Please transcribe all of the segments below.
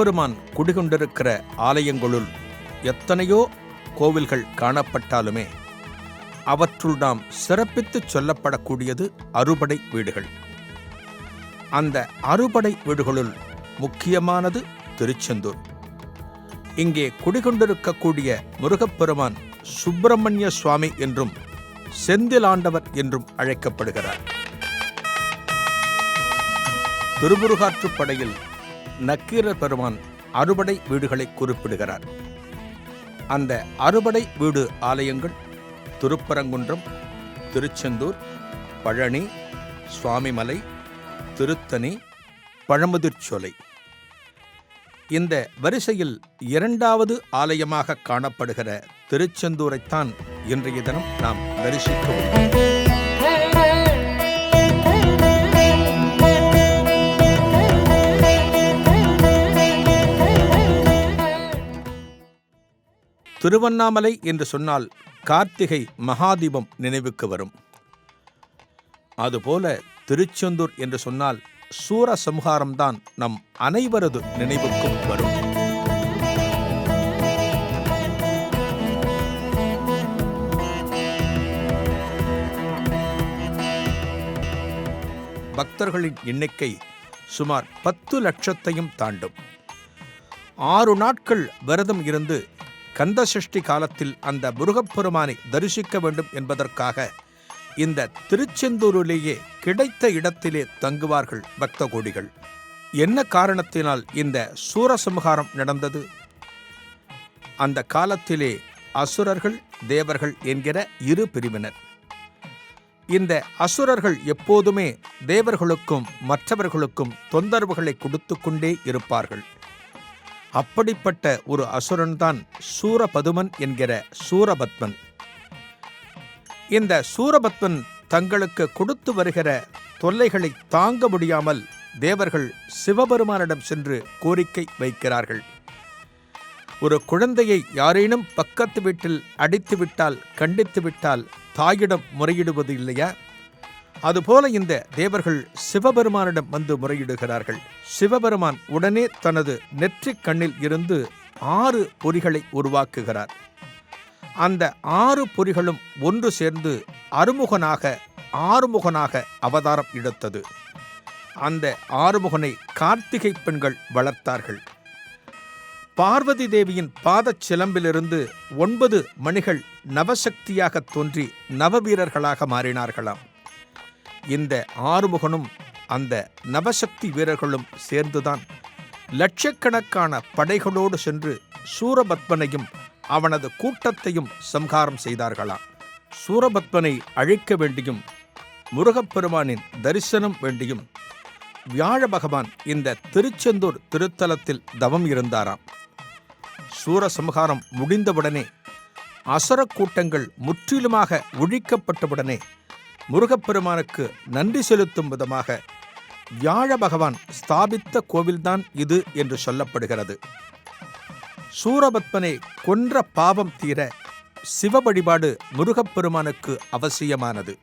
முருகப்பெருமான் குடிகொண்டிருக்கிற ஆலயங்களுள் எத்தனையோ கோவில்கள் காணப்பட்டாலுமே அவற்றுள் நாம் சிறப்பித்துச் சொல்லப்படக்கூடியது அறுபடை வீடுகள். அந்த அறுபடை வீடுகளுள் முக்கியமானது திருச்செந்தூர். இங்கே குடிகொண்டிருக்கக்கூடிய முருகப்பெருமான் சுப்பிரமணிய சுவாமி என்றும் செந்திலாண்டவர் என்றும் அழைக்கப்படுகிறார். திருமுருகாற்றுப்படையில் நக்கீரர் பெருமான் அறுபடை வீடுகளை குறிப்பிடுகிறார். அந்த அறுபடை வீடு ஆலயங்கள் திருப்பரங்குன்றம் திருச்செந்தூர் பழனி சுவாமிமலை திருத்தணி பழமுதிர்ச்சோலை. இந்த வரிசையில் இரண்டாவது ஆலயமாக காணப்படுகிற திருச்செந்தூரைத்தான் இன்றைய தினம் நாம் தரிசிக்க திருவண்ணாமலை என்று சொன்னால் கார்த்திகை மகாதீபம் நினைவுக்கு வரும். அதுபோல திருச்செந்தூர் என்று சொன்னால் சூர சம்ஹாரம்தான் நம் அனைவரது நினைவுக்கும் வரும். பக்தர்களின் எண்ணிக்கை சுமார் பத்து லட்சத்தையும் தாண்டும். ஆறு நாட்கள் விரதம் இருந்து கந்தசஷ்டி காலத்தில் அந்த முருகப்பெருமானை தரிசிக்க வேண்டும் என்பதற்காக இந்த திருச்செந்தூரிலேயே கிடைத்த இடத்திலே தங்குவார்கள் பக்த கோடிகள் என்ன காரணத்தினால் இந்த சூரசம்ஹாரம் நடந்தது? அந்த காலத்திலே அசுரர்கள் தேவர்கள் என்கிற இரு பிரிவினர். இந்த அசுரர்கள் எப்போதுமே தேவர்களுக்கும் மற்றவர்களுக்கும் தொந்தரவுகளை கொடுத்து கொண்டே இருப்பார்கள். அப்படிப்பட்ட ஒரு அசுரன் தான் சூரபதுமன் என்கிற சூரபத்மன். இந்த சூரபத்மன் தங்களுக்கு கொடுத்து வருகிற தொல்லைகளை தாங்க முடியாமல் தேவர்கள் சிவபெருமானிடம் சென்று கோரிக்கை வைக்கிறார்கள். ஒரு குழந்தையை யாரேனும் பக்கத்து வீட்டில் அடித்துவிட்டால் கண்டித்துவிட்டால் கண்டித்து விட்டால் தாயிடம் முறையிடுவது இல்லையா? அதுபோல இந்த தேவர்கள் சிவபெருமானிடம் வந்து முறையிடுகிறார்கள். சிவபெருமான் உடனே தனது நெற்றிக் கண்ணில் இருந்து ஆறு பொறிகளை உருவாக்குகிறார். அந்த ஆறு பொறிகளும் ஒன்று சேர்ந்து அறுமுகனாக ஆறுமுகனாக அவதாரம் எடுத்தது. அந்த ஆறுமுகனை கார்த்திகை பெண்கள் வளர்த்தார்கள். பார்வதி தேவியின் பாதச் சிலம்பிலிருந்து ஒன்பது மணிகள் நவசக்தியாக தோன்றி நவவீரர்களாக மாறினார்களாம். இந்த ஆறுமுகனும் அந்த நவசக்தி வீரர்களும் சேர்ந்துதான் லட்சக்கணக்கான படைகளோடு சென்று சூரபத்மனையும் அவனது கூட்டத்தையும் சம்ஹாரம் செய்தார்களாம். சூரபத்மனை அழிக்க வேண்டியும் முருகப்பெருமானின் தரிசனம் வேண்டியும் வியாழ பகவான் இந்த திருச்செந்தூர் திருத்தலத்தில் தவம் இருந்தாராம். சூரசம்ஹாரம் முடிந்தவுடனே அசரக் கூட்டங்கள் முற்றிலுமாக ஒழிக்கப்பட்டவுடனே முருகப்பெருமானுக்கு நன்றி செலுத்தும் விதமாக வியாழ பகவான் ஸ்தாபித்த கோவில்தான் இது என்று சொல்லப்படுகிறது. சூரபத்மனை கொன்ற பாவம் தீர சிவ வழிபாடு முருகப்பெருமானுக்கு அவசியமானது.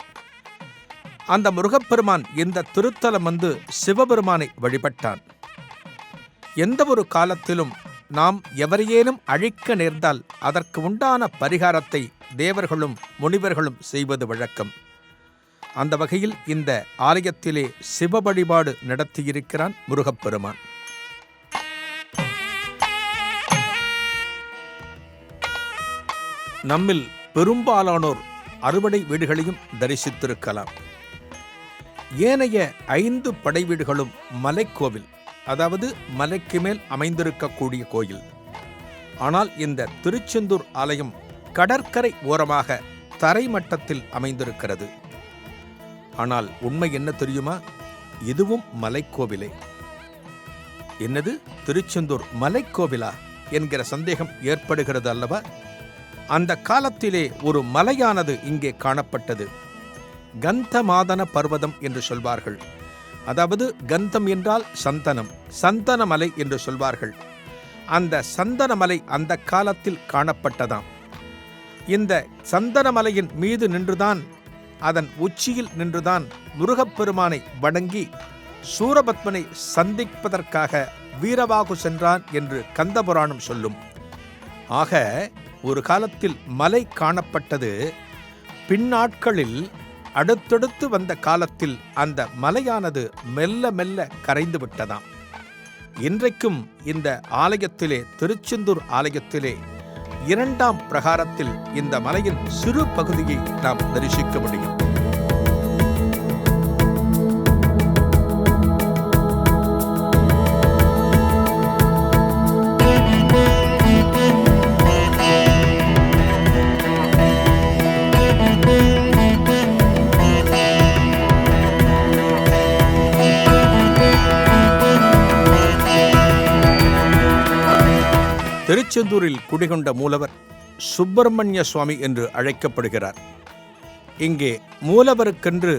அந்த முருகப்பெருமான் இந்த திருத்தலம் வந்து சிவபெருமானை வழிபட்டான். எந்த ஒரு காலத்திலும் நாம் எவரையேனும் அழிக்க நேர்ந்தால் அதற்கு உண்டான பரிகாரத்தை தேவர்களும் முனிவர்களும் செய்வது வழக்கம். அந்த வகையில் இந்த ஆலயத்திலே சிவ வழிபாடு நடத்தியிருக்கிறான் முருகப்பெருமான். நம்மில் பெரும்பாலானோர் அறுவடை வீடுகளையும் தரிசித்திருக்கலாம். ஏனைய ஐந்து படை வீடுகளும் மலைக்கோவில் அதாவது மலைக்கு மேல் அமைந்திருக்கக்கூடிய கோயில். ஆனால் இந்த திருச்செந்தூர் ஆலயம் கடற்கரை ஓரமாக தரைமட்டத்தில் அமைந்திருக்கிறது. ஆனால் உண்மை என்ன தெரியுமா? இதுவும் மலைக்கோவிலே. என்னது? திருச்செந்தூர் மலைக்கோவிலா? என்கிற சந்தேகம் ஏற்படுகிறது அல்லவா? அந்த காலத்திலே ஒரு மலையானது இங்கே காணப்பட்டது. கந்தமாதன பர்வதம் என்று சொல்வார்கள். அதாவது கந்தம் என்றால் சந்தனம் சந்தன மலை என்று சொல்வார்கள். அந்த சந்தன மலை அந்த காலத்தில் காணப்பட்டதாம். இந்த சந்தன மலையின் மீது நின்றுதான் அதன் உச்சியில் நின்றுதான் முருகப்பெருமானை வணங்கி சூரபத்மனை சந்திப்பதற்காக வீரவாகு சென்றான் என்று கந்தபுராணம் சொல்லும். ஆக ஒரு காலத்தில் மலை காணப்பட்டது. பின்னாட்களில் அடுத்தடுத்து வந்த காலத்தில் அந்த மலையானது மெல்ல மெல்ல கரைந்து விட்டதாம். இன்றைக்கும் இந்த ஆலயத்திலே திருச்செந்தூர் ஆலயத்திலே இரண்டாம் பிரகாரத்தில் இந்த மலையின் சிறு பகுதியை நாம் தரிசிக்க முடியும். திருச்செந்தூரில் குடிகொண்ட மூலவர் சுப்பிரமணிய சுவாமி என்று அழைக்கப்படுகிறார். இங்கே மூலவருக்கென்று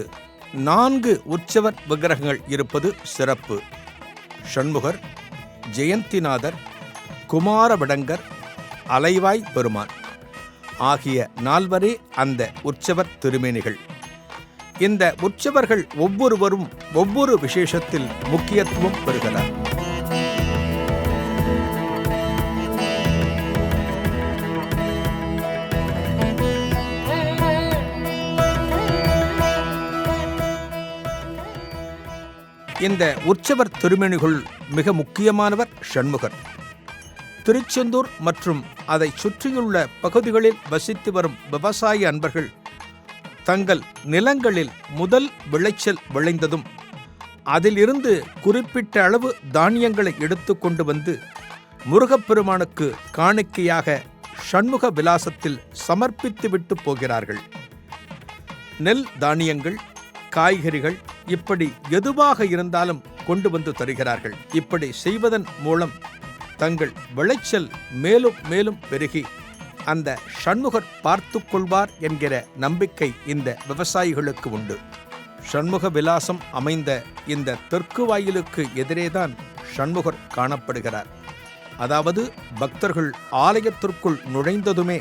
நான்கு உற்சவர் விக்கிரகங்கள் இருப்பது சிறப்பு. ஷண்முகர் ஜெயந்திநாதர் குமாரவிடங்கர் அலைவாய் பெருமான் ஆகிய நால்வரே அந்த உற்சவர் திருமேனிகள். இந்த உற்சவர்கள் ஒவ்வொருவரும் ஒவ்வொரு விசேஷத்தில் முக்கியத்துவம் பெறுகிறார். இந்த உற்சவர் திருமணிகள் மிக முக்கியமானவர் ஷண்முகர் திருச்செந்தூர் மற்றும் அதை சுற்றியுள்ள பகுதிகளில் வசித்து வரும் விவசாய அன்பர்கள் தங்கள் நிலங்களில் முதல் விளைச்சல் விளைந்ததும் அதிலிருந்து குறிப்பிட்ட அளவு தானியங்களை எடுத்து கொண்டு வந்து முருகப்பெருமானுக்கு காணிக்கையாக சண்முக விலாசத்தில் சமர்ப்பித்துவிட்டு போகிறார்கள். நெல் தானியங்கள் காய்கறிகள் இப்படி எதுவாக இருந்தாலும் கொண்டு வந்து தருகிறார்கள். இப்படி செய்வதன் மூலம் தங்கள் விளைச்சல் மேலும் மேலும் பெருகி அந்த ஷண்முகர் பார்த்து கொள்வார் என்கிற நம்பிக்கை இந்த விவசாயிகளுக்கு உண்டு. ஷண்முக விலாசம் அமைந்த இந்த தெற்கு வாயிலுக்கு எதிரேதான் ஷண்முகர் காணப்படுகிறார். அதாவது பக்தர்கள் ஆலயத்திற்குள் நுழைந்ததுமே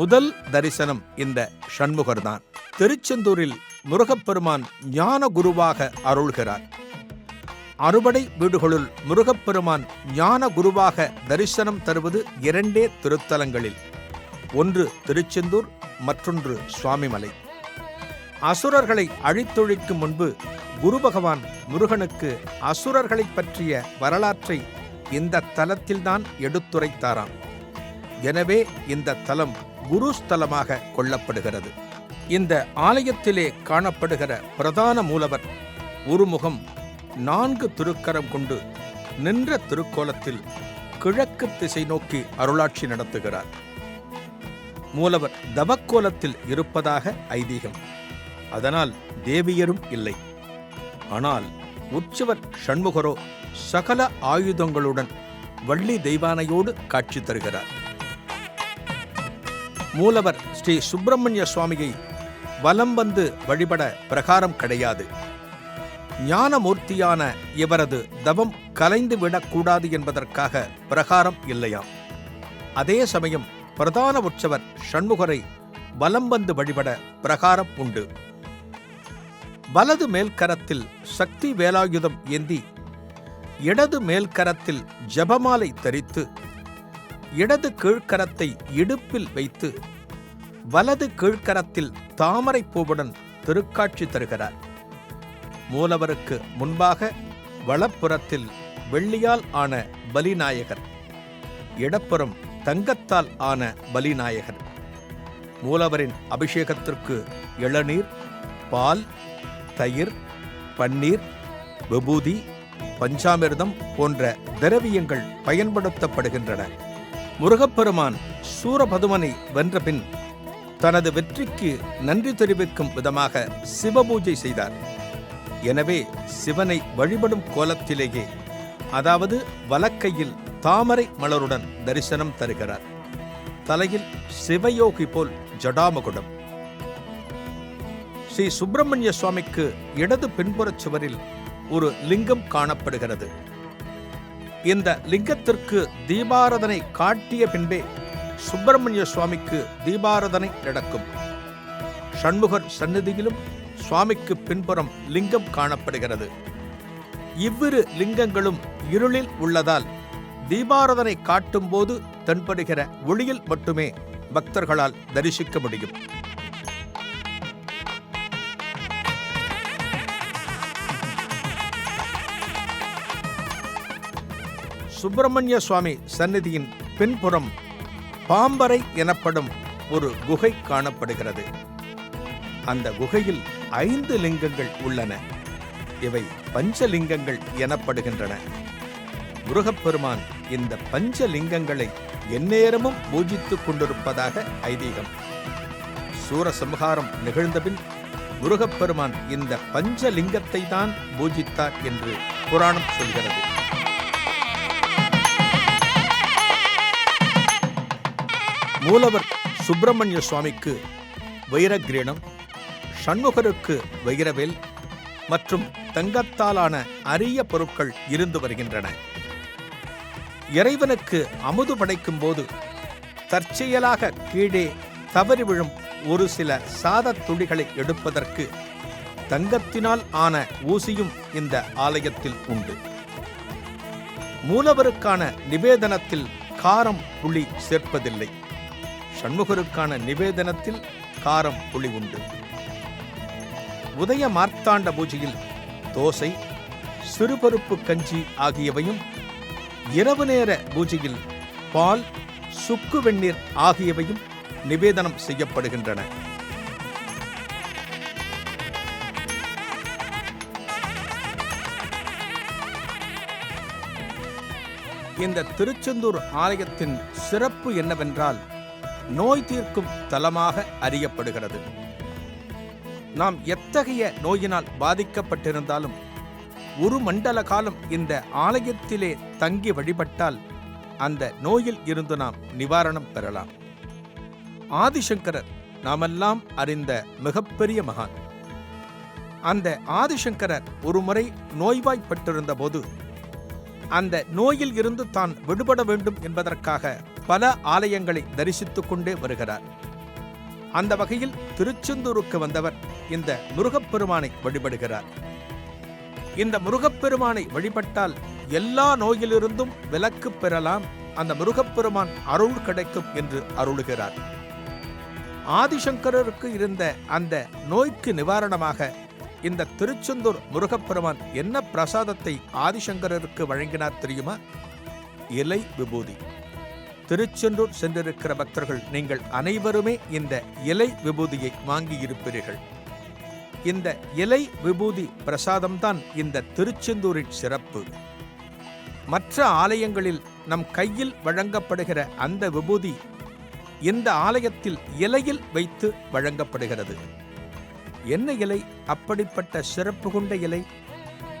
முதல் தரிசனம் இந்த சண்முகர்தான். திருச்செந்தூரில் முருகப்பெருமான் ஞான குருவாக அருள்கிறார். அறுபடை வீடுகளுள் முருகப்பெருமான் ஞான குருவாக தரிசனம் தருவது இரண்டே திருத்தலங்களில் ஒன்று திருச்செந்தூர் மற்றொன்று சுவாமிமலை. அசுரர்களை அழித்தொழிக்கும் முன்பு குரு பகவான் முருகனுக்கு அசுரர்களை பற்றிய வரலாற்றை இந்த தலத்தில்தான் எடுத்துரைத்தாராம். எனவே இந்த தலம் குருஸ்தலமாக கொள்ளப்படுகிறது. இந்த ஆலயத்திலே காணப்படுகிற பிரதான மூலவர் ஒருமுகம் நான்கு திருக்கரம் கொண்டு நின்ற திருக்கோலத்தில் கிழக்கு திசை நோக்கி அருளாட்சி நடத்துகிறார். மூலவர் தவக்கோலத்தில் இருப்பதாக ஐதீகம். அதனால் தேவியரும் இல்லை. ஆனால் உற்சவர் ஷண்முகரோ சகல ஆயுதங்களுடன் வள்ளி தெய்வானையோடு காட்சி தருகிறார். மூலவர் ஸ்ரீ சுப்பிரமணிய சுவாமியை வலம் வந்து வழிபட பிரகாரம் கிடையாது. ஞானமூர்த்தியான இவரது தவம் கலைந்து விடக்கூடாது என்பதற்காக பிரகாரம் இல்லையாம். அதே சமயம் பிரதான உற்சவர் ஷண்முகரை வலம் வந்து வழிபட பிரகாரம் உண்டு. வலது மேல்கரத்தில் சக்தி வேலாயுதம் ஏந்தி இடது மேல்கரத்தில் ஜபமாலை தரித்து இடது கீழ்க்கரத்தை இடுப்பில் வைத்து வலது கீழ்க்கரத்தில் தாமரை பூவுடன் திருக்காட்சி தருகிறார். மூலவருக்கு முன்பாக வலப்புறத்தில் வெள்ளியால் ஆன பலிநாயகர் இடப்புறம் தங்கத்தால் ஆன பலிநாயகர். மூலவரின் அபிஷேகத்திற்கு இளநீர் பால் தயிர் பன்னீர் விபூதி பஞ்சாமிர்தம் போன்ற திரவியங்கள் பயன்படுத்தப்படுகின்றன. முருகப்பெருமான் சூரபதுமனை வென்றபின் தனது வெற்றிக்கு நன்றி தெரிவிக்கும் விதமாக சிவபூஜை செய்தார். எனவே சிவனை வழிபடும் கோலத்திலேயே அதாவது வலக்கையில் தாமரை மலருடன் தரிசனம் தருகிறார். தலையில் சிவயோகி போல் ஜடாமகுடம். ஸ்ரீ சுப்பிரமணிய சுவாமிக்கு இடது பின்புறச் சுவரில் ஒரு லிங்கம் காணப்படுகிறது. இந்த லிங்கத்திற்கு தீபாரதனை காட்டிய பின்பே சுப்பிரமணிய சுவாமிக்கு தீபாரதனை நடக்கும். சண்முகர் சந்நிதியிலும் சுவாமிக்கு பின்புறம் லிங்கம் காணப்படுகிறது. இவ்விரு லிங்கங்களும் இருளில் உள்ளதால் தீபாரதனை காட்டும்போது தென்படுகிற ஒளியில் மட்டுமே பக்தர்களால் தரிசிக்க முடியும். சுப்பிரமணிய சுவாமி சந்நிதியின் பின்புறம் பாம்பரை எனப்படும் ஒரு குகை காணப்படுகிறது. அந்த குகையில் ஐந்து லிங்கங்கள் உள்ளன. இவை பஞ்சலிங்கங்கள் எனப்படுகின்றன. முருகப்பெருமான் இந்த பஞ்சலிங்கங்களை எந்நேரமும் பூஜித்துக் கொண்டிருப்பதாக ஐதீகம். சூரசம்ஹாரம் நிகழ்ந்தபின் முருகப்பெருமான் இந்த பஞ்சலிங்கத்தை தான் பூஜித்தார் என்று புராணம் சொல்கிறது. மூலவர் சுப்பிரமணிய சுவாமிக்கு வைரக்கிரீடம் சண்முகருக்கு வைரவேல் மற்றும் தங்கத்தாலான அரிய பொருட்கள் இருந்து வருகின்றன. இறைவனுக்கு அமுது படைக்கும் போது தற்செயலாக கீழே தவறி விழும் ஒரு சில சாதத் துளிகளை எடுப்பதற்கு தங்கத்தினால் ஆன ஊசியும் இந்த ஆலயத்தில் உண்டு. மூலவருக்கான நிவேதனத்தில் காரம் புளி சேர்ப்பதில்லை. சண்முகருக்கான நிவேதனத்தில் காரம் புளி உண்டு. உதய மார்த்தாண்ட பூஜையில் தோசை சிறுபருப்பு கஞ்சி ஆகியவையும் இரவு நேர பூஜையில் பால் சுக்கு வெந்நீர் ஆகியவையும் நிவேதனம் செய்யப்படுகின்றன. இந்த திருச்செந்தூர் ஆலயத்தின் சிறப்பு என்னவென்றால் நோய் தீர்க்கும் தலமாக அறியப்படுகிறது. நாம் எத்தகைய நோயினால் பாதிக்கப்பட்டிருந்தாலும் ஒரு மண்டல காலம் இந்த ஆலயத்திலே தங்கி வழிபட்டால் அந்த நோயில் இருந்து நாம் நிவாரணம் பெறலாம். ஆதிசங்கரர் நாமெல்லாம் அறிந்த மிகப்பெரிய மகான். அந்த ஆதிசங்கரர் ஒருமுறை நோய்வாய்ப்பட்டிருந்த போது அந்த நோயில் இருந்து தான் விடுபட வேண்டும் என்பதற்காக பல ஆலயங்களை தரிசித்துக் கொண்டே வருகிறார். அந்த வகையில் திருச்செந்தூருக்கு வந்தவர் இந்த முருகப்பெருமானை வழிபடுகிறார். இந்த முருகப்பெருமானை வழிபட்டால் எல்லா நோயிலிருந்தும் விலக்கு பெறலாம். அந்த முருகப்பெருமான் அருள் கிடைக்கும் என்று அருளுகிறார். ஆதிசங்கரருக்கு இருந்த அந்த நோய்க்கு நிவாரணமாக இந்த திருச்செந்தூர் முருகப்பெருமான் என்ன பிரசாதத்தை ஆதிசங்கரருக்கு வழங்கினார் தெரியுமா? இலை விபூதி. திருச்செந்தூர் சென்றிருக்கிற பக்தர்கள் நீங்கள் அனைவருமே இந்த இலை விபூதியை வாங்கியிருப்பீர்கள். இந்த இலை விபூதி பிரசாதம்தான் இந்த திருச்செந்தூரின் சிறப்பு. மற்ற ஆலயங்களில் நம் கையில் வழங்கப்படுகிற அந்த விபூதி இந்த ஆலயத்தில் இலையில் வைத்து வழங்கப்படுகிறது. என்ன இலை? அப்படிப்பட்ட சிறப்பு கொண்ட இலை?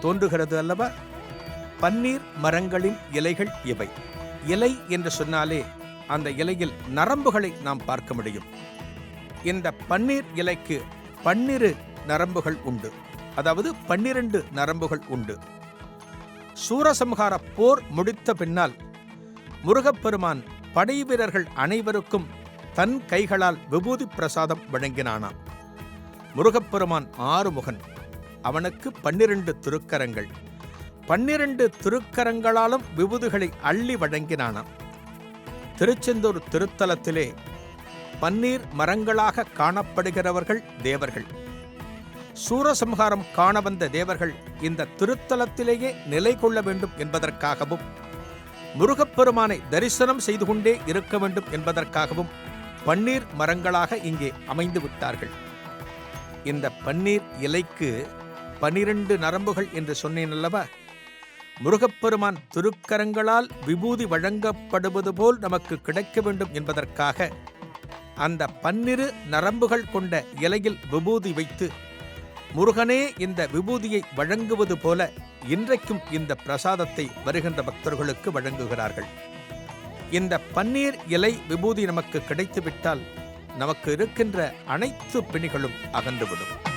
தோன்றுகிறது அல்லவா? பன்னீர் மரங்களின் இலைகள் இவை. இலை என்று சொன்னாலே அந்த இலையில் நரம்புகளை நாம் பார்க்க முடியும். இந்த பன்னீர் இலைக்கு பன்னிரு நரம்புகள் உண்டு. அதாவது பன்னிரண்டு நரம்புகள் உண்டு. சூரசம்ஹார போர் முடித்த பின்னால் முருகப்பெருமான் படை வீரர்கள் அனைவருக்கும் தன் கைகளால் விபூதி பிரசாதம் வழங்கினானாம். முருகப்பெருமான் ஆறுமுகன். அவனுக்கு பன்னிரண்டு திருக்கரங்கள். பன்னிரண்டு திருக்கரங்களாலும் விபூதிகளை அள்ளி வழங்கினானாம். திருச்செந்தூர் திருத்தலத்திலே பன்னீர் மரங்களாக காணப்படுகிறவர்கள் தேவர்கள். சூரசம்ஹாரம் காண வந்த தேவர்கள் இந்த திருத்தலத்திலேயே நிலை கொள்ள வேண்டும் என்பதற்காகவும் முருகப்பெருமானை தரிசனம் செய்து கொண்டே இருக்க வேண்டும் என்பதற்காகவும் பன்னீர் மரங்களாக இங்கே அமைந்து விட்டார்கள். இந்த பன்னீர் இலைக்கு பனிரெண்டு நரம்புகள் என்று சொன்னேன் அல்லவா? முருகப்பெருமான் திருக்கரங்களால் விபூதி வழங்கப்படுவது போல் நமக்கு கிடைக்க வேண்டும் என்பதற்காக அந்த பன்னிரு நரம்புகள் கொண்ட இலையில் விபூதி வைத்து முருகனே இந்த விபூதியை வழங்குவது போல இன்றைக்கும் இந்த பிரசாதத்தை வருகின்ற பக்தர்களுக்கு வழங்குகிறார்கள். இந்த பன்னீர் இலை விபூதி நமக்கு கிடைத்துவிட்டால் நமக்கு இருக்கின்ற அனைத்து பிணிகளும் அகன்றுவிடும்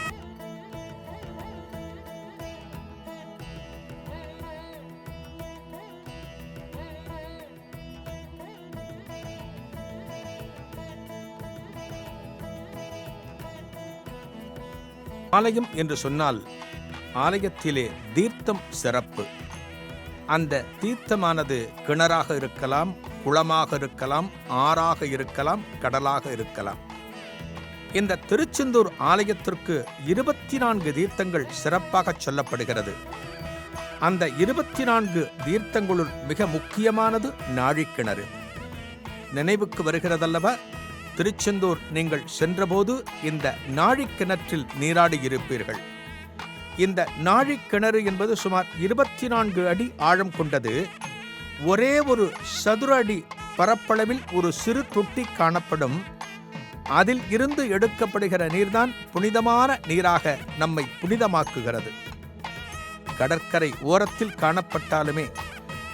ஆலயம் என்று சொன்னால் ஆலயத்திலே தீர்த்தம் சிறப்பு. அந்த தீர்த்தமானது கிணறாக இருக்கலாம் குளமாக இருக்கலாம் ஆறாக இருக்கலாம் கடலாக இருக்கலாம். இந்த திருச்செந்தூர் ஆலயத்திற்கு இருபத்தி நான்கு தீர்த்தங்கள் சிறப்பாக சொல்லப்படுகிறது. அந்த இருபத்தி நான்கு தீர்த்தங்களுள் மிக முக்கியமானது நாழிக்கிணறு. நினைவுக்கு வருகிறதல்லவா? திருச்செந்தூர் நீங்கள் சென்றபோது இந்த நாழிக்கிணற்றில் நீராடி இருப்பீர்கள். இந்த நாழிக்கிணறு என்பது சுமார் இருபத்தி நான்கு அடி ஆழம் கொண்டது. ஒரே ஒரு சதுர அடி பரப்பளவில் ஒரு சிறு தொட்டி காணப்படும். அதில் இருந்து எடுக்கப்படுகிற நீர்தான் புனிதமான நீராக நம்மை புனிதமாக்குகிறது. கடற்கரை ஓரத்தில் காணப்பட்டாலுமே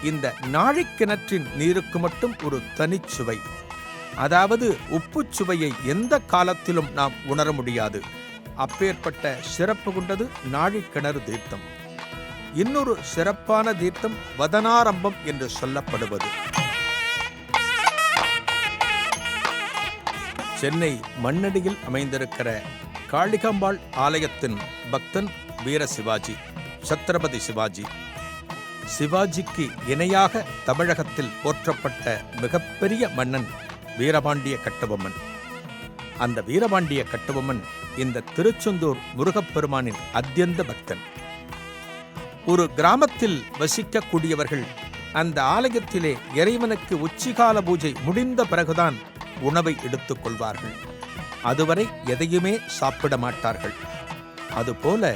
இந்த நாழிக்கிணற்றின் நீருக்கு மட்டும் ஒரு தனிச்சுவை. அதாவது உப்பு சுவையை எந்த காலத்திலும் நாம் உணர முடியாது. அப்பேற்பட்ட சிறப்பு கொண்டது நாழிக்கிணறு தீர்த்தம். இன்னொரு சிறப்பான தீர்த்தம் வதனாரம்பம் என்று சொல்லப்படுவது. சென்னை மண்ணடியில் அமைந்திருக்கிற காளிகாம்பாள் ஆலயத்தின் பக்தன் வீர சிவாஜி சத்ரபதி சிவாஜி. சிவாஜிக்கு இணையாக தமிழகத்தில் போற்றப்பட்ட மிகப்பெரிய மன்னன் வீரபாண்டிய கட்டபொம்மன். அந்த வீரபாண்டிய கட்டபொம்மன் இந்த திருச்செந்தூர் முருகப்பெருமானின் அத்தியந்த பக்தன். ஒரு கிராமத்தில் வசிக்கக்கூடியவர்கள் அந்த ஆலயத்திலே இறைவனுக்கு உச்சிகால பூஜை முடிந்த பிறகுதான் உணவை எடுத்துக் கொள்வார்கள். அதுவரை எதையுமே சாப்பிட மாட்டார்கள். அதுபோல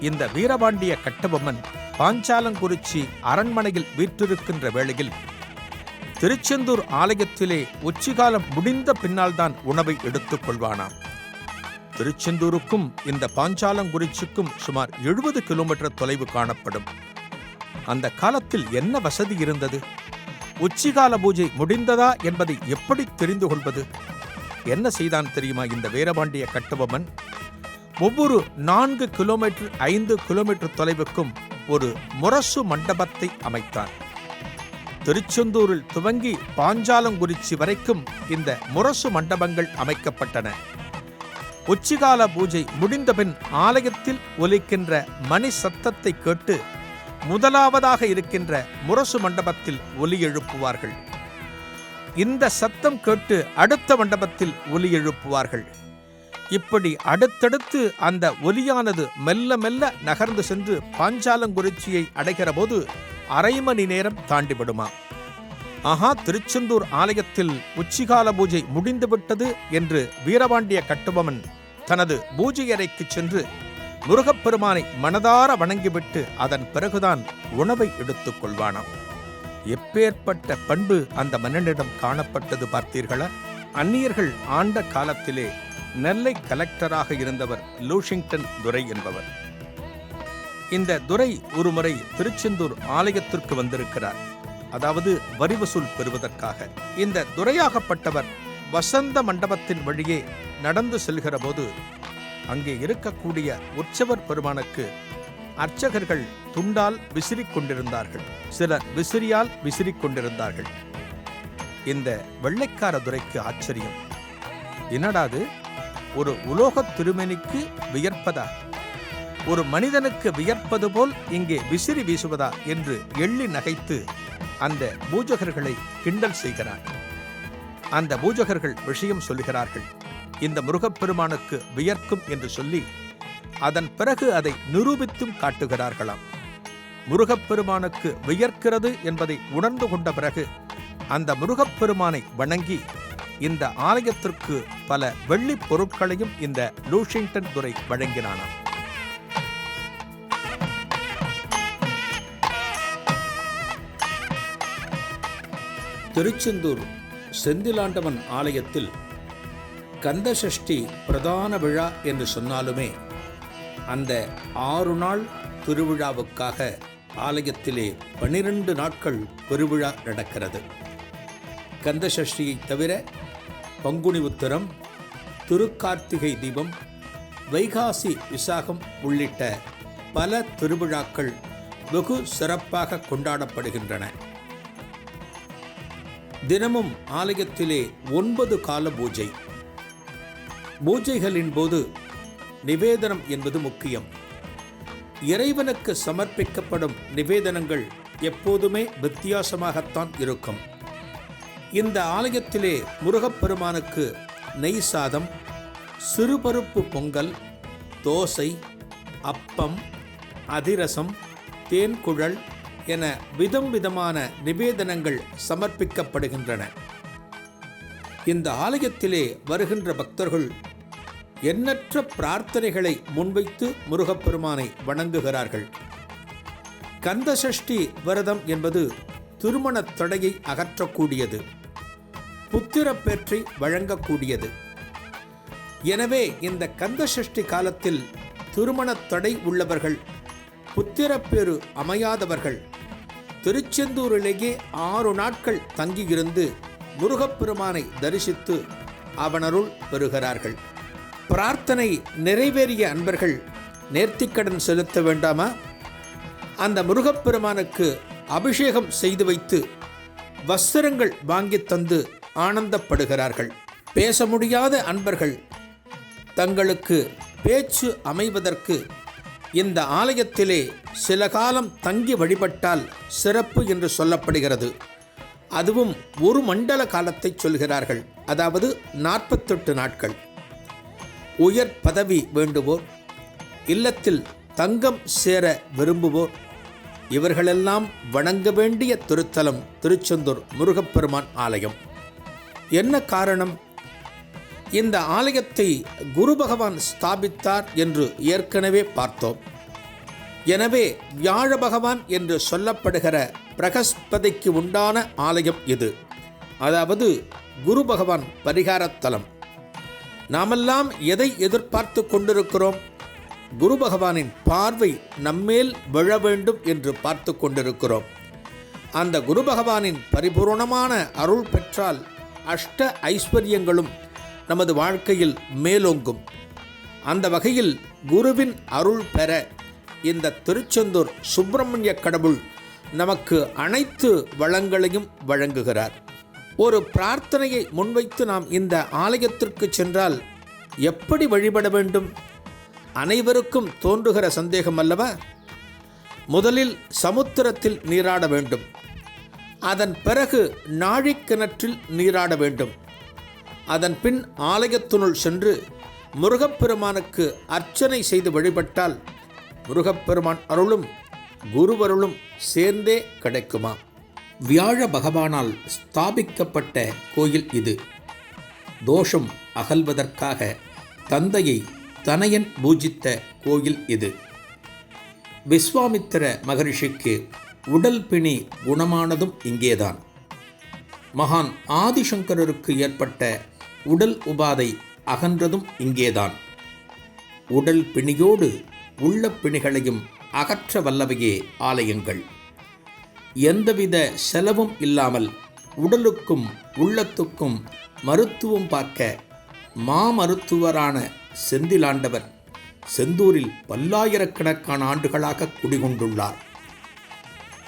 இந்த வீரபாண்டிய கட்டபொம்மன் பாஞ்சாலங்குறிச்சி அரண்மனையில் வீற்றிருக்கின்ற வேளையில் திருச்செந்தூர் ஆலயத்திலே உச்சிகாலம் முடிந்த பின்னால்தான் உணவை எடுத்துக் கொள்வானாம். திருச்செந்தூருக்கும் இந்த பாஞ்சாலங்குறிச்சிக்கும் சுமார் எழுபது கிலோமீட்டர் தொலைவு காணப்படும். அந்த காலத்தில் என்ன வசதி இருந்தது? உச்சிகால பூஜை முடிந்ததா என்பதை எப்படி தெரிந்து கொள்வது? என்ன செய்தான் தெரியுமா இந்த வீரபாண்டிய கட்டுபவன் ஒவ்வொரு நான்கு கிலோமீட்டர் ஐந்து கிலோமீட்டர் தொலைவுக்கும் ஒரு முரசு மண்டபத்தை அமைத்தான். திருச்செந்தூரில் துவங்கி பாஞ்சாலங்குறிச்சி வரைக்கும் இந்த முரசு மண்டபங்கள் அமைக்கப்பட்டன. உச்சிகால பூஜை முடிந்தபின் ஆலயத்தில் ஒலிக்கின்ற மணி சத்தத்தை கேட்டு முதலாவதாக இருக்கின்ற முரசு மண்டபத்தில் ஒலி எழுப்புவார்கள். இந்த சத்தம் கேட்டு அடுத்த மண்டபத்தில் ஒலி எழுப்புவார்கள். இப்படி அடுத்தடுத்து அந்த ஒலியானது மெல்ல மெல்ல நகர்ந்து சென்று பாஞ்சாலங்குறிச்சியை அடைகிற போது அரை மணி நேரம் தாண்டிவிடுமா? ஆஹா திருச்செந்தூர் ஆலயத்தில் உச்சிகால பூஜை முடிந்துவிட்டது என்று வீரபாண்டிய கட்டுபவன் தனது பூஜை அறைக்கு சென்று முருகப்பெருமானை மனதார வணங்கிவிட்டு அதன் பிறகுதான் உணவை எடுத்துக் கொள்வானாம். எப்பேற்பட்ட பண்பு அந்த மன்னனிடம் காணப்பட்டது பார்த்தீர்களா? அந்நியர்கள் ஆண்ட காலத்திலே நெல்லை கலெக்டராக இருந்தவர் லூஷிங்டன் துரை என்பவர். இந்த துரை ஒருமுறை திருச்செந்தூர் ஆலயத்திற்கு வந்திருக்கிறார். அதாவது வரி வசூல் பெறுவதற்காக. இந்த துரையாகப்பட்டவர் வசந்த மண்டபத்தின் வழியே நடந்து செல்கிற போது அங்கே இருக்கக்கூடிய உற்சவர் பெருமானுக்கு அர்ச்சகர்கள் துண்டால் விசிறிக் கொண்டிருந்தார்கள். சிலர் விசிறியால் விசிறிக் கொண்டிருந்தார்கள். இந்த வெள்ளைக்கார துரைக்கு ஆச்சரியம். என்னடாது ஒரு உலோகத் திருமணிக்கு வியர்ப்பதா? ஒரு மனிதனுக்கு வியர்ப்பது போல் இங்கே விசிறி வீசுவதா என்று எள்ளி நகைத்து அந்த பூஜகர்களை கிண்டல் செய்கிறார். அந்த பூஜகர்கள் விஷயம் சொல்லுகிறார்கள். இந்த முருகப்பெருமானுக்கு வியர்க்கும் என்று சொல்லி அதன் பிறகு அதை நிரூபித்தும் காட்டுகிறார்களாம். முருகப்பெருமானுக்கு வியர்க்கிறது என்பதை உணர்ந்து கொண்ட பிறகு அந்த முருகப்பெருமானை வணங்கி இந்த ஆலயத்திற்கு பல வெள்ளிப் பொருட்களையும் இந்த லூஷிங்டன் துறை வழங்கினானாம். திருச்செந்தூர் செந்திலாண்டவன் ஆலயத்தில் கந்தசஷ்டி பிரதான விழா என்று சொன்னாலுமே அந்த ஆறு நாள் திருவிழாவுக்காக ஆலயத்திலே பனிரெண்டு நாட்கள் பெருவிழா நடக்கிறது. கந்தசஷ்டியை தவிர பங்குனி உத்திரம் திருக்கார்த்திகை தீபம் வைகாசி விசாகம் உள்ளிட்ட பல திருவிழாக்கள் வெகு சிறப்பாக கொண்டாடப்படுகின்றன. தினமும் ஆலயத்திலே ஒன்பது கால பூஜை. பூஜைகளின் போது நிவேதனம் என்பது முக்கியம். இறைவனுக்கு சமர்ப்பிக்கப்படும் நிவேதனங்கள் எப்போதுமே வித்தியாசமாகத்தான் இருக்கும். இந்த ஆலயத்திலே முருகப்பெருமானுக்கு நெய் சாதம் சிறுபருப்பு பொங்கல் தோசை அப்பம் அதிரசம் தேன்குழல் என விதம் விதமான நிவேதனங்கள் சமர்ப்பிக்கப்படுகின்றன. இந்த ஆலயத்திலே வருகின்ற பக்தர்கள் எண்ணற்ற பிரார்த்தனைகளை முன்வைத்து முருகப்பெருமானை வணங்குகிறார்கள். கந்தசஷ்டி விரதம் என்பது திருமணத் தடையை அகற்றக்கூடியது. புத்திரப்பேற்றை வழங்கக்கூடியது. எனவே இந்த கந்தசஷ்டி காலத்தில் திருமணத் தடை உள்ளவர்கள் புத்திரப்பேறு அமையாதவர்கள் திருச்செந்தூரிலேயே ஆறு நாட்கள் தங்கியிருந்து முருகப்பெருமானை தரிசித்து அவனருள் பெறுகிறார்கள். பிரார்த்தனை நிறைவேறிய அன்பர்கள் நேர்த்திக்கடன் செலுத்த வேண்டாமா? அந்த முருகப்பெருமானுக்கு அபிஷேகம் செய்து வைத்து வஸ்திரங்கள் வாங்கி தந்து ஆனந்தப்படுகிறார்கள். பேச முடியாத அன்பர்கள் தங்களுக்கு பேச்சு அமைவதற்கு இந்த ஆலயத்திலே சில காலம் தங்கி வழிபட்டால் சிறப்பு என்று சொல்லப்படுகிறது. அதுவும் ஒரு மண்டல காலத்தை சொல்கிறார்கள். அதாவது நாற்பத்தெட்டு நாட்கள். உயர் பதவி வேண்டுவோர் இல்லத்தில் தங்கம் சேர விரும்புவோர் இவர்களெல்லாம் வணங்க வேண்டிய திருத்தலம் திருச்செந்தூர் முருகப்பெருமான் ஆலயம். என்ன காரணம்? இந்த ஆலயத்தை குரு பகவான் ஸ்தாபித்தார் என்று ஏற்கனவே பார்த்தோம். எனவே வியாழ பகவான் என்று சொல்லப்படுகிற பிரகஸ்பதிக்கு உண்டான ஆலயம் இது. அதாவது குரு பகவான் பரிகாரத்தலம். நாமெல்லாம் எதை எதிர்பார்த்து கொண்டிருக்கிறோம்? குரு பகவானின் பார்வை நம்மேல் விழ வேண்டும் என்று பார்த்து கொண்டிருக்கிறோம். அந்த குரு பகவானின் பரிபூர்ணமான அருள் பெற்றால் அஷ்ட ஐஸ்வர்யங்களும் நமது வாழ்க்கையில் மேலோங்கும். அந்த வகையில் குருவின் அருள் பெற இந்த திருச்செந்தூர் சுப்பிரமணிய கடவுள் நமக்கு அனைத்து வளங்களையும் வழங்குகிறார். ஒரு பிரார்த்தனையை முன்வைத்து நாம் இந்த ஆலயத்திற்கு சென்றால் எப்படி வழிபட வேண்டும்? அனைவருக்கும் தோன்றுகிற சந்தேகம் அல்லவா? முதலில் சமுத்திரத்தில் நீராட வேண்டும். அதன் பிறகு நாழிக்கிணற்றில் நீராட வேண்டும். அதன் பின் ஆலயத்தினுள் சென்று முருகப்பெருமானுக்கு அர்ச்சனை செய்து வழிபட்டால் முருகப்பெருமான் அருளும் குருவருளும் சேர்ந்தே கிடைக்குமா? வியாழ பகவானால் ஸ்தாபிக்கப்பட்ட கோயில் இது. தோஷம் அகல்வதற்காக தந்தையை தனையன் பூஜித்த கோயில் இது. விஸ்வாமித்திர மகரிஷிக்கு உடல் பிணி குணமானதும் இங்கேதான். மகான் ஆதிசங்கரருக்கு ஏற்பட்ட உடல் உபாதை அகன்றதும் இங்கேதான். உடல் பிணியோடு உள்ள பிணிகளையும் அகற்ற வல்லவையே ஆலயங்கள். எந்தவித செலவும் இல்லாமல் உடலுக்கும் உள்ளத்துக்கும் மருத்துவம் பார்க்க மாமருத்துவரான செந்திலாண்டவர் செந்தூரில் பல்லாயிரக்கணக்கான ஆண்டுகளாக குடிகொண்டுள்ளார்.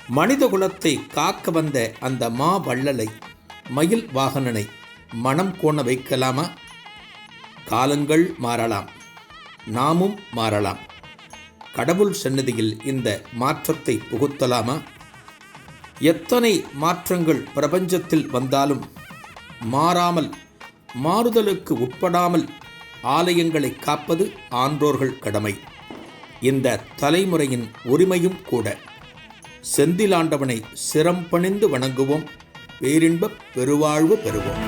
மனித குலத்தை காக்க வந்த அந்த மா வள்ளலை மயில் வாகனனை மனம் கோண வைக்கலாமா? காலங்கள் மாறலாம் நாமும் மாறலாம். கடவுள் சன்னதியில் இந்த மாற்றத்தை புகுத்தலாமா? எத்தனை மாற்றங்கள் பிரபஞ்சத்தில் வந்தாலும் மாறாமல் மாறுதலுக்கு உட்படாமல் ஆலயங்களை காப்பது ஆன்றோர்கள் கடமை. இந்த தலைமுறையின் உரிமையும் கூட. செந்திலாண்டவனை சிரம் பணிந்து வணங்குவோம். பேரின்பப் பெருவாழ்வு பெறுவோம்.